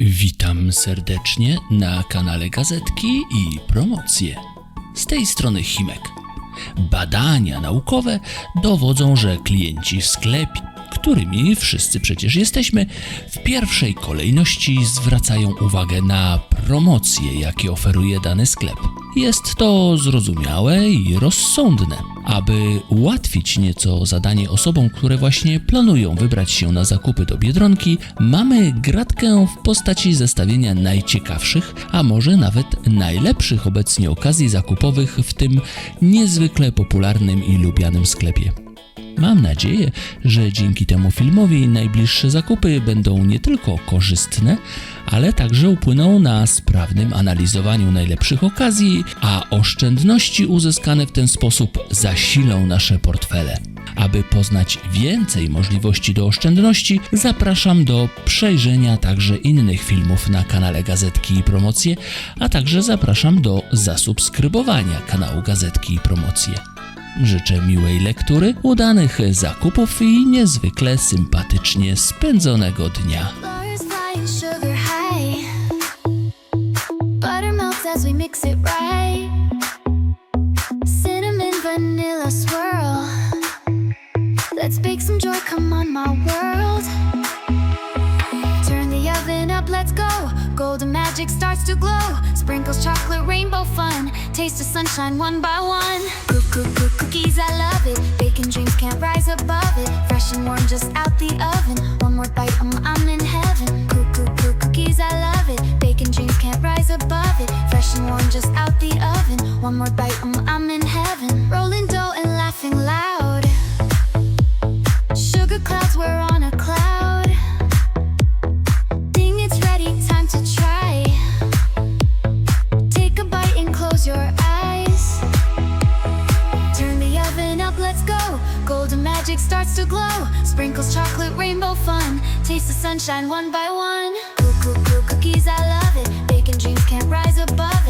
Witam serdecznie na kanale Gazetki i Promocje. Z tej strony Chimek. Badania naukowe dowodzą, że klienci w sklepie, którymi wszyscy przecież jesteśmy, w pierwszej kolejności zwracają uwagę na promocje, jakie oferuje dany sklep. Jest to zrozumiałe i rozsądne. Aby ułatwić nieco zadanie osobom, które właśnie planują wybrać się na zakupy do Biedronki, mamy gratkę w postaci zestawienia najciekawszych, a może nawet najlepszych obecnie okazji zakupowych w tym niezwykle popularnym i lubianym sklepie. Mam nadzieję, że dzięki temu filmowi najbliższe zakupy będą nie tylko korzystne, ale także upłyną na sprawnym analizowaniu najlepszych okazji, a oszczędności uzyskane w ten sposób zasilą nasze portfele. Aby poznać więcej możliwości do oszczędności, zapraszam do przejrzenia także innych filmów na kanale Gazetki i Promocje, a także zapraszam do zasubskrybowania kanału Gazetki i Promocje. Życzę miłej lektury, udanych zakupów i niezwykle sympatycznie spędzonego dnia. Let's bake some joy, come on, my world. Turn the oven up, let's go. Golden magic starts to glow. Sprinkles chocolate rainbow fun. Taste the sunshine one by one. Cuckoo, cuckoo, cookies, I love it. Baking dreams can't rise above it. Fresh and warm just out the oven. One more bite, um, I'm in heaven. Cuckoo, cuckoo, cookies, I love it. Baking dreams can't rise above it. Fresh and warm just out the oven. One more bite, um, I'm in heaven. Rolling magic starts to glow. Sprinkles chocolate rainbow fun. Taste the sunshine one by one. Cool, cool, cool cookies, I love it. Baking dreams can't rise above